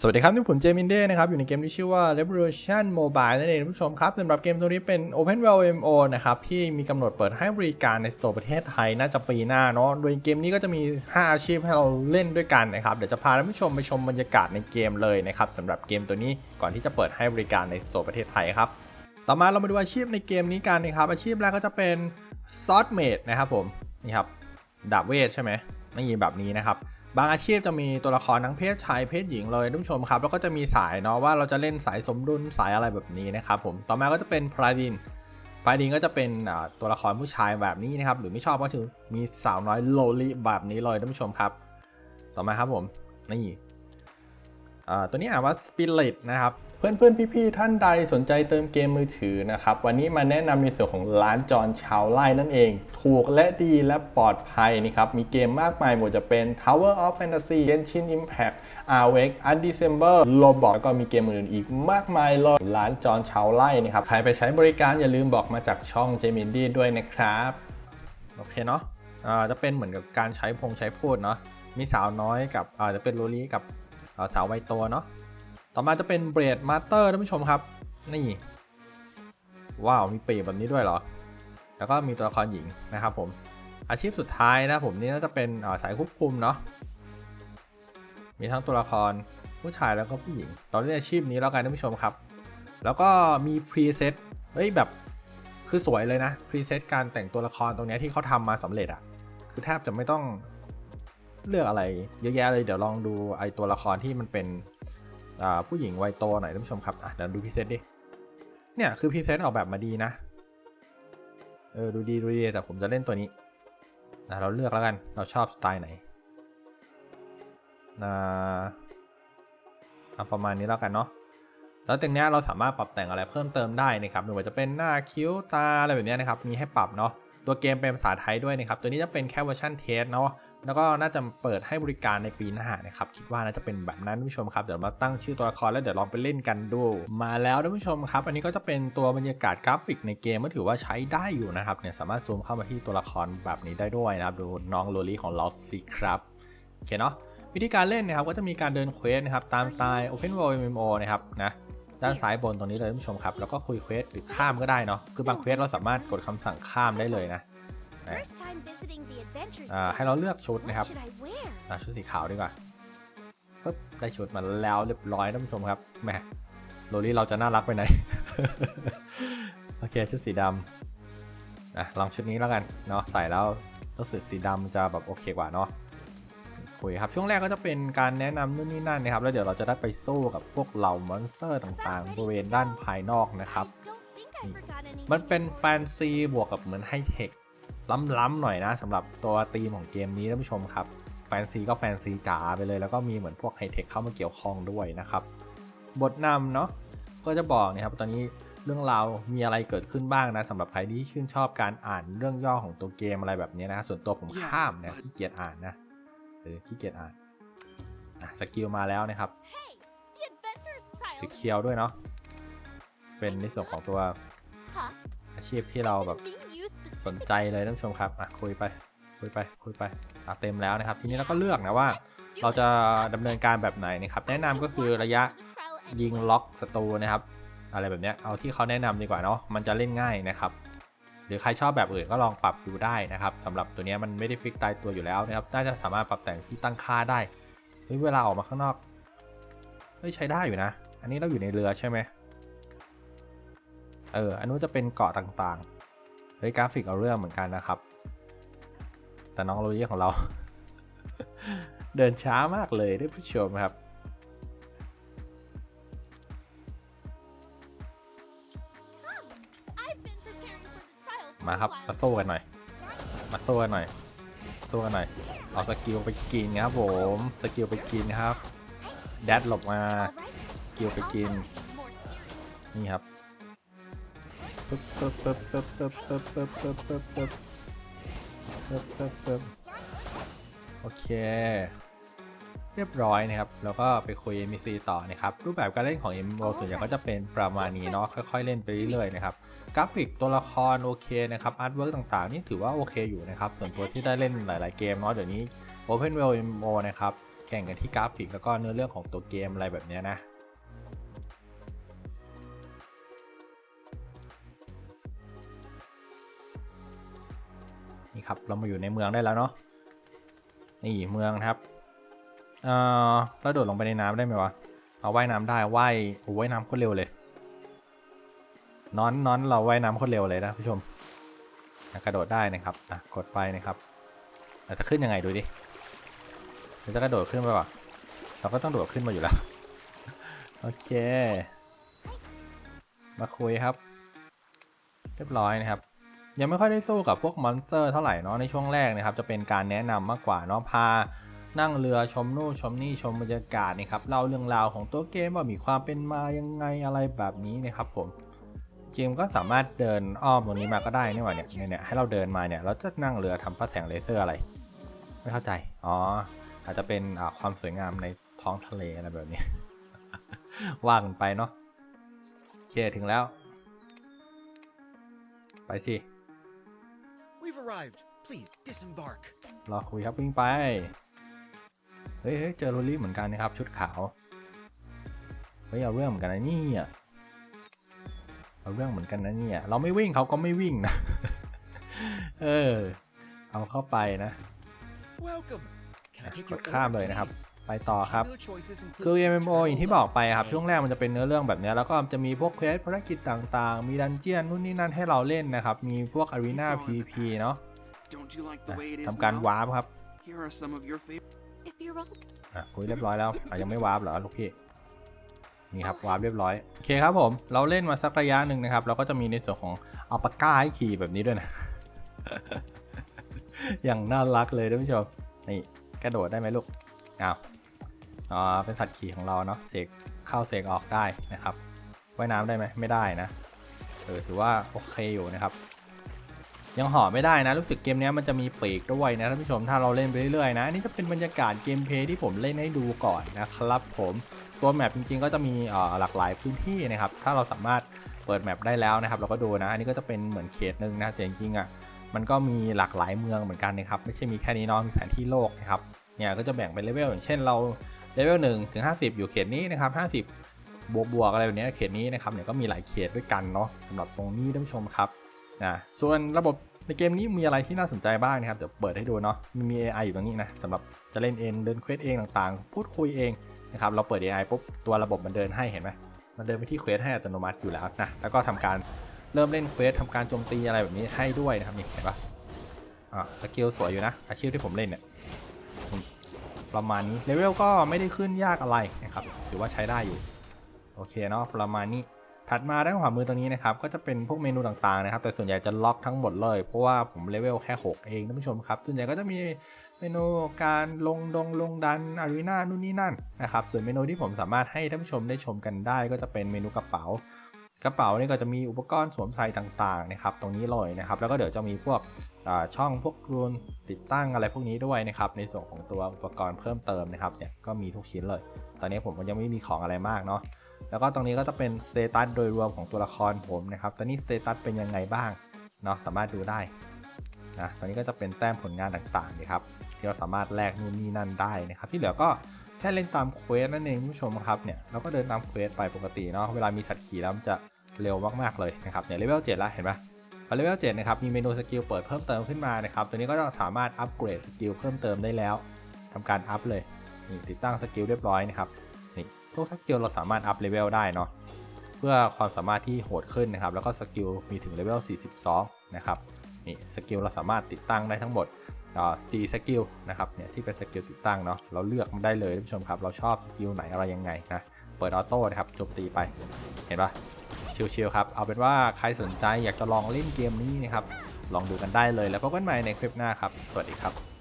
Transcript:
สวัสดีครับ นี่ผมเจมินเด้นะครับ อยู่ในเกมที่ชื่อว่า Revolution Mobile นั่นเองท่านผู้ชมครับสำหรับเกมตัวนี้เป็น Open World MMO นะครับ ที่มีกำหนดเปิดให้บริการในสโตร์ประเทศไทยน่าจะปีหน้าเนาะโดยเกมนี้ก็จะมี 5 อาชีพให้เราเล่นด้วยกันนะครับ เดี๋ยวจะพาท่านผู้ชมไปชมบรรยากาศในเกมเลยนะครับสำหรับเกมตัวนี้ก่อนที่จะเปิดให้บริการในสโตร์ประเทศไทยครับต่อมาเรามาดูอาชีพในเกมนี้กันนะครับอาชีพแรกก็จะเป็นซอสเมดนะครับผมนี่ครับดาบเวทใช่ไหมนี่แบบนี้นะครับ บางอาชีพจะมีตัวละครทั้งเพศชายเพศหญิงเลยท่านผู้ชมครับ แล้วก็จะมีสายเนาะว่าเราจะเล่นสายสมดุลสายอะไรแบบนี้นะครับผมต่อมาก็จะเป็นพราดินพราดินก็จะเป็นตัวละครผู้ชายแบบนี้นะครับหรือไม่ชอบก็คือมีสาวน้อยโลลิแบบนี้เลยท่านผู้ชมครับ ต่อมาครับผมนี่ตัวนี้อ่านว่าสปิริตนะครับ เพื่อนเพื่อนๆพี่ ๆ ท่านใดสนใจเติมเกมมือถือนะครับ วันนี้มาแนะนำในส่วนของร้านจอนชาวไล่นั่นเอง ถูกและดีและปลอดภัยนี่ครับมีเกมมากมายหมดจะเป็น Tower of Fantasy Genshin Impact Arvek Art December Roblox แล้วก็มีเกมอื่นอีกมากมายเลยร้านจอนชาวไล่นะครับ ใครไปใช้บริการอย่าลืมบอกมาจากช่องเจมินดี้ด้วยนะครับ โอเคเนาะอ่าจะเป็นเหมือนกับการใช้พงใช้พูดเนาะมีสาวน้อยกับอ่าจะเป็นโรลี่กับสาววัยโตเนาะ ต่อมาจะเป็นเบรดมาสเตอร์ท่านผู้ชมครับ นี่ ว้าว มีปีแบบนี้ด้วยเหรอ แล้วก็มีตัวละครหญิงนะครับผม อาชีพสุดท้ายนะผมนี่น่าจะเป็นสายควบคุมเนาะ มีทั้งตัวละครผู้ชายแล้วก็ผู้หญิง เราเล่นอาชีพนี้แล้วกันท่านผู้ชมครับ แล้วก็มีพรีเซตเฮ้ยแบบคือสวยเลยนะพรีเซตการแต่งตัวละครตรงนี้ที่เขาทำมาสำเร็จอะคือแทบจะไม่ต้องเลือกอะไรเยอะแยะเลยเดี๋ยวลองดูไอตัวละครที่มันเป็น ผู้หญิงวัยโตหน่อยท่านผู้ชมครับอะเดี๋ยวดูพรีเซตดิ เนี่ยคือพรีเซตออกแบบมาดีนะ เออดูดีดูดีแต่ผมจะเล่นตัวนี้นะเราเลือกแล้วกันเราชอบสไตล์ไหนนะประมาณนี้แล้วกันเนาะแล้วตรงนี้เราสามารถปรับแต่งอะไรเพิ่มเติมได้นะครับไม่ว่าจะเป็นหน้าคิ้วตาอะไรแบบนี้นะครับมีให้ปรับเนาะตัวเกมเป็นภาษาไทยด้วยนะครับตัวนี้จะเป็นแค่เวอร์ชันเทสเนาะแล้วก็น่าจะเปิดให้บริการในปีหน้านะครับคิดว่าน่าจะเป็นแบบนั้นท่านผู้ชมครับเดี๋ยวมาตั้งชื่อตัวละครแล้วเดี๋ยวลองไปเล่นกันดู มาแล้วท่านผู้ชมครับ อันนี้ก็จะเป็นตัวบรรยากาศกราฟิกในเกมก็ถือว่าใช้ได้อยู่นะครับเนี่ยสามารถซูมเข้ามาที่ตัวละครแบบนี้ได้ด้วยนะครับดูน้องโลลี่ของเราสิครับโอเคเนาะวิธีการเล่นนะครับก็จะมีการเดินเควสนะครับตามตล์ Open World MMO นะครับนะด้านซ้ายบนตรงนี้เลยท่านผู้ชมครับแล้วก็คุยเควสหรือข้ามก็ได้เนาะคือบางเควสเราสามารถกดคำสั่งข้ามได้เลยนะ First time visiting the adventure อ่าให้เราเลือกชุด What นะครับ should I wear? อ่าชุดสีขาวดีกว่าปึ๊บได้ชุดมาแล้วเรียบร้อยท่านผู้ชมครับแหมโรลี่เราจะน่ารักไปไหนโอเคชุดสีดำอะลองชุดนี้แล้วกันเนาะใส่แล้วรู้สึกสีดำจะแบบโอเคกว่าเนาะคุยครับช่วงแรกก็จะเป็นการแนะนำนู่นนี่นั่นนะครับ แล้วเดี๋ยวเราจะได้ไปสู้กับพวกเหล่ามอนสเตอร์ต่างๆบริเวณด้านภายนอกนะครับ I don't think I forgot any. มันเป็นแฟนซีบวกกับเหมือนไฮเทค ล้ำๆหน่อยนะสำหรับตัวธีมของเกมนี้ท่านผู้ชมครับแฟนซีก็แฟนซีจ๋าไปเลย แล้วก็มีเหมือนพวกไฮเทคเข้ามาเกี่ยวข้องด้วยนะครับ บทนำเนาะก็จะบอกนะครับตอนนี้เรื่องราวมีอะไรเกิดขึ้นบ้างนะสำหรับใครที่ชื่นชอบการอ่านเรื่องย่อของตัวเกมอะไรแบบนี้นะส่วนตัวผมข้ามนะขี้เกียจอ่านนะเออขี้เกียจอ่านอะสกิลมาแล้วนะครับ Hey, the adventure ถือ style. เคียวด้วยเนาะเป็นในส่วนของตัว Huh? อาชีพที่เราแบบ Being used สนใจเลยท่านผู้ชมครับอะคุยไปคุยไปคุยไปอะเต็มแล้วนะครับ ทีนี้เราก็เลือกนะว่า เราจะดำเนินการแบบไหนนะครับ แนะนำก็คือระยะยิงล็อกศัตรูนะครับ อะไรแบบเนี้ยเอาที่เขาแนะนำดีกว่าเนาะมันจะเล่นง่ายนะครับ หรือใครชอบแบบอื่นก็ลองปรับดูได้นะครับสำหรับตัวนี้มันไม่ได้ฟิกตายตัวอยู่แล้วนะครับ น่าจะสามารถปรับแต่งที่ตั้งค่าได้เฮ้ยเวลาออกมาข้างนอกเฮ้ยใช้ได้อยู่นะ อันนี้เราอยู่ในเรือใช่ไหมเอออันนู้นจะเป็นเกาะต่างๆ เฮ้ยกราฟิกเอาเรื่องเหมือนกันนะครับ แต่น้องโรเยของเรา เดินช้ามากเลยท่านผู้ชมครับ มาครับ มาสู้กันหน่อย มาสู้กันหน่อยสู้กันหน่อย เอาสกิลไปกินครับผม สกิลไปกินครับ แดดหลบมา สกิลไปกิน นี่ครับ ปึ๊บปึ๊บปึ๊บปึ๊บปึ๊บปึ๊บปึ๊บปึ๊บปึ๊บปึ๊บปึ๊บปึ๊บปึ๊บโอเค เรียบร้อยนะครับ แล้วก็ไปคุย NPC ต่อนะครับ รูปแบบการเล่นของ MMO ส่วนใหญ่ก็จะเป็นประมาณนี้เนาะค่อยๆ เล่นไปเรื่อยๆนะครับกราฟิกตัวละครโอเคนะครับอาร์ตเวิร์กต่างๆ นี่ถือว่าโอเคอยู่นะครับ ส่วนตัวที่ได้เล่นหลายๆเกมเนาะเดี๋ยวนี้ Open World MMO นะครับแข่งกันที่กราฟิกแล้วก็เนื้อเรื่องของตัวเกมอะไรแบบเนี้ยนะ ครับเรามาอยู่ในเมืองได้แล้วเนาะนี่เมืองครับเอ่อเราโดดลงไปในน้ำได้ไหมวะเอาว่ายน้ำได้ว่ายโอ้ว่ายน้ำโคตรเร็วเลยนอนนอนเราว่ายน้ำโคตรเร็วเลยนะผู้ชมกระโดดได้นะครับอะกดไปนะครับแต่จะขึ้นยังไงดูดิเราจะกระโดดขึ้นไปวะเราก็ต้องโดดขึ้นมาอยู่แล้วโอเค มาคุยครับ เรียบร้อยนะครับ ยังไม่ค่อยได้สู้กับพวกมอนสเตอร์เท่าไหร่เนาะในช่วงแรกนะครับจะเป็นการแนะนำมากกว่าเนาะพานั่งเรือชมนู่นชมนี่ชมบรรยากาศนะครับเล่าเรื่องราวของตัวเกมว่ามีความเป็นมายังไงอะไรแบบนี้นะครับผมเกมก็สามารถเดินอ้อมตรงนี้มาก็ได้นี่หว่าเนี่ยเนี่ยให้เราเดินมาเนี่ยเราจะนั่งเรือทำพระแสงเลเซอร์อะไร ไม่เข้าใจอ๋ออาจจะเป็นความสวยงามในท้องทะเลอะไรแบบนี้ว่ากันไปเนาะโอเคถึงแล้ว ไปสิ We've arrived. Please disembark. รอคุยครับวิ่งไป เฮ้ยเฮ้ยเจอโรลลี่เหมือนกันนะครับ ชุดขาว เฮ้ยเอาเรื่องเหมือนกันนะเนี่ยเอาเรื่องเหมือนกันนะเนี่ยเราไม่วิ่งเขาก็ไม่วิ่งนะ เออ เอาเข้าไปนะ Welcome. Can I take ก your ดข้ามเลยนะครับ ไปต่อครับ Popular choices include คือ MMO อย่างที่บอกไปครับช่วงแรกมันจะเป็นเนื้อเรื่องแบบเนี้ยแล้วก็จะมีพวกเควสภารกิจต่างๆ มีดันเจียนนู่นนี่นั่นให้เราเล่นนะครับ มีพวกอารีนา PVP เนาะ Don't you like the way it is ทำการ now? วาร์ปครับ Here are some of your favorite. If you're all อะคุยเรียบร้อยแล้วอะยังไม่วาร์ปเหรอลูกพี่นี่ครับวาร์ปเรียบร้อยโอเคครับผมเราเล่นมาสักระยะหนึ่งนะครับ เราก็จะมีในส่วนของอัลปาก้าให้ขี่แบบนี้ด้วยนะ อย่างน่ารักเลยท่านผู้ชมนี่กระโดดได้ไหมลูกอ้าว อ๋อเป็นสัตว์ขี่ของเราเนาะเสกเข้าเสกออกได้นะครับว่ายน้ำได้ไหมไม่ได้นะเออถือว่าโอเคอยู่นะครับ ยังห่อไม่ได้นะ รู้สึกเกมนี้มันจะมีปีกด้วยนะท่านผู้ชมถ้าเราเล่นไปเรื่อยๆนะอันนี่จะเป็นบรรยากาศเกมเพย์ที่ผมเล่นให้ดูก่อนนะครับ ผมตัวแมปจริงๆ ก็จะมีอ่อหลากหลายพื้นที่นะครับ ถ้าเราสามารถเปิดแมปได้แล้วนะครับ เราก็ดูนะอันนี้ก็จะเป็นเหมือนเขตหนึ่งนะแต่จริงๆอะมันก็มีหลากหลายเมืองเหมือนกันนะครับ ไม่ใช่มีแค่นี้เนาะมีแผนที่โลกนะครับเนี่ยก็จะแบ่งเป็นเลเวลอย่างเช่นเรา เลเวลหนึ่งถึง 50 อยู่เขตนี้นะครับ 50 บวกบวกอะไรแบบนี้เขตนี้นะครับเนี่ยก็มีหลายเขตด้วยกันเนาะสำหรับตรงนี้ท่านผู้ชมครับนะส่วนระบบในเกมนี้มีอะไรที่น่าสนใจบ้างนะครับเดี๋ยวเปิดให้ดูเนาะมันมี AI อยู่ตรงนี้นะสำหรับจะเล่นเองเดินเควสเองต่างๆ พูดคุยเองนะครับเราเปิด AI ปุ๊บตัวระบบมันเดินให้เห็นไหมมันเดินไปที่เควสให้อัตโนมัติอยู่แล้วนะแล้วก็ทำการเริ่มเล่นเควสทำการโจมตีอะไรแบบนี้ให้ด้วยนะครับนี่เห็นปะอ่าสกิลสวยอยู่นะอาชีพที่ผมเล่นเนี่ย ประมาณนี้เลเวลก็ไม่ได้ขึ้นยากอะไรนะครับถือว่าใช้ได้อยู่โอเคเนาะประมาณนี้ถัดมาด้านขวามือตรงนี้นะครับก็จะเป็นพวกเมนูต่างๆนะครับแต่ส่วนใหญ่จะล็อกทั้งหมดเลยเพราะว่าผมเลเวลแค่ 6 เองท่านผู้ชมครับส่วนใหญ่ก็จะมีเมนูการลงดงลงดันอารีนานู่นนี่นั่นนะครับส่วนเมนูที่ผมสามารถให้ท่านผู้ชมได้ชมกันได้ ก็จะเป็นเมนูกระเป๋ากระเป๋านี่ก็จะมีอุปกรณ์สวมใส่ต่างๆนะครับตรงนี้เลยนะครับแล้วก็เดี๋ยวจะมีพวก ช่องพวกรูนติดตั้งอะไรพวกนี้ด้วยนะครับ ในส่วนของตัวอุปกรณ์เพิ่มเติมนะครับเนี่ยก็มีทุกชิ้นเลย ตอนนี้ผมก็ยังไม่มีของอะไรมากเนาะแล้วก็ตรงนี้ก็จะเป็นสเตตัสโดยรวมของตัวละครผมนะครับ ตอนนี้สเตตัสเป็นยังไงบ้างเนาะสามารถดูได้นะตอนนี้ก็จะเป็นแต้มผลงานต่างๆนะครับที่เราสามารถแลกนู่นนี่นั่นได้นะครับ ที่เหลือก็แค่เล่นตามเควสนั่นเองผู้ชมครับเนี่ยเราก็เดินตามเควสไปปกติเนาะเวลามีสัตว์ขี่แล้วมันจะเร็วมากๆเลยนะครับเนี่ยเลเวล7แล้วเห็นปะ พอเลเวล7นะครับมีเมนูสกิลเปิดเพิ่มเติมขึ้นมานะครับตัวนี้ก็จะสามารถอัปเกรดสกิลเพิ่มเติมได้แล้วทำการอัพเลยนี่ติดตั้งสกิลเรียบร้อยนะครับนี่ทุกสกิลเราสามารถอัพเลเวลได้เนาะเพื่อความสามารถที่โหดขึ้นนะครับแล้วก็สกิลมีถึงเลเวล42 นะครับนี่สกิลเราสามารถติดตั้งได้ทั้งหมดอ่สกิลนะครับเนี่ยที่เป็นสกิลติดตั้งเนาะเราเลือกมันได้เลยท่านผู้ชมครับเราชอบสกิลไหนอะไรยังไงนะเปิดออโต้นะครับโจมตีไปเห็นปะ ชิลๆครับเอาเป็นว่าใครสนใจอยากจะลองเล่นเกมนี้นะครับลองดูกันได้เลยแล้วพบกันใหม่ในคลิปหน้าครับ สวัสดีครับ